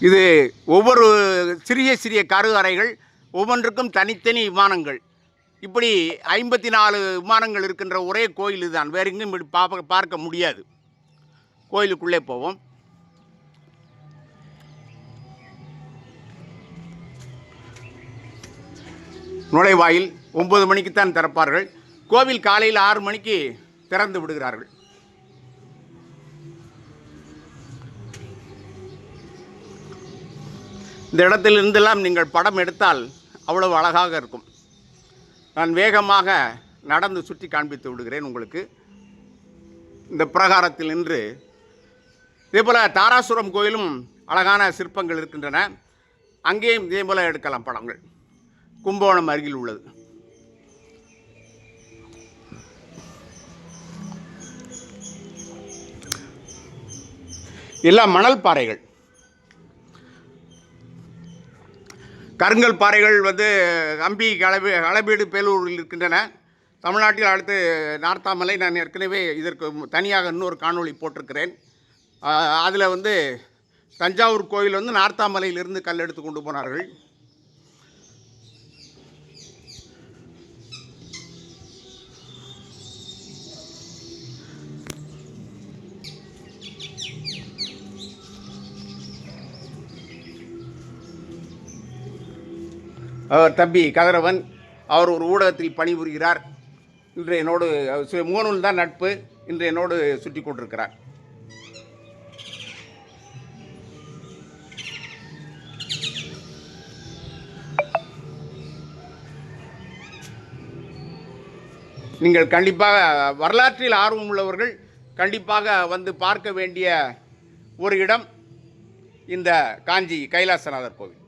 இது ஒவ்வொரு சிறிய சிறிய கரு அறைகள் ஒவ்வொன்றுக்கும் தனித்தனி விமானங்கள். இப்படி ஐம்பத்தி நாலு விமானங்கள் இருக்கின்ற ஒரே கோயில் இதுதான். வேறு எங்கேயும் இப்படி பார்க்க பார்க்க முடியாது. கோயிலுக்குள்ளே போவோம். நுழைவாயில் ஒன்பது மணிக்குத்தான் திறப்பார்கள். கோவில் காலையில் ஆறு மணிக்கு திறந்து விடுகிறார்கள். இந்த இடத்திலிருந்தெல்லாம் நீங்கள் படம் எடுத்தால் அவ்வளவு அழகாக இருக்கும். நான் வேகமாக நடந்து சுற்றி காண்பித்து விடுகிறேன் உங்களுக்கு. இந்த பிரகாரத்தில் நின்று இதேபோல் தாராசுரம் கோயிலும் அழகான சிற்பங்கள் இருக்கின்றன. அங்கேயும் இதேபோல் எடுக்கலாம் படங்கள். கும்பகோணம் அருகில் உள்ளது. எல்லாம் மணல் பாறைகள். கருங்கல் பாறைகள் வந்து கம்பி களவி களபீடு பேலூரில் இருக்கின்றன. தமிழ்நாட்டில் அடுத்து நார்த்தாமலை நான் ஏற்கனவே இதற்கு தனியாக இன்னொரு காணொளி போட்டிருக்கிறேன். அதில் வந்து தஞ்சாவூர் கோயில் வந்து நார்த்தாமலையிலிருந்து கல் எடுத்து கொண்டு போனார்கள். தம்பி கதிரவன் அவர் ஒரு ஊடகத்தில் பணிபுரிகிறார். இன்று என்னோடு சு- முகநூல் தான் நட்பு. இன்று என்னோடு சுற்றி கொண்டிருக்கிறார். நீங்கள் கண்டிப்பாக வரலாற்றில் ஆர்வம் உள்ளவர்கள் கண்டிப்பாக வந்து பார்க்க வேண்டிய ஒரு இடம் இந்த காஞ்சி கைலாசநாதர் கோவில்.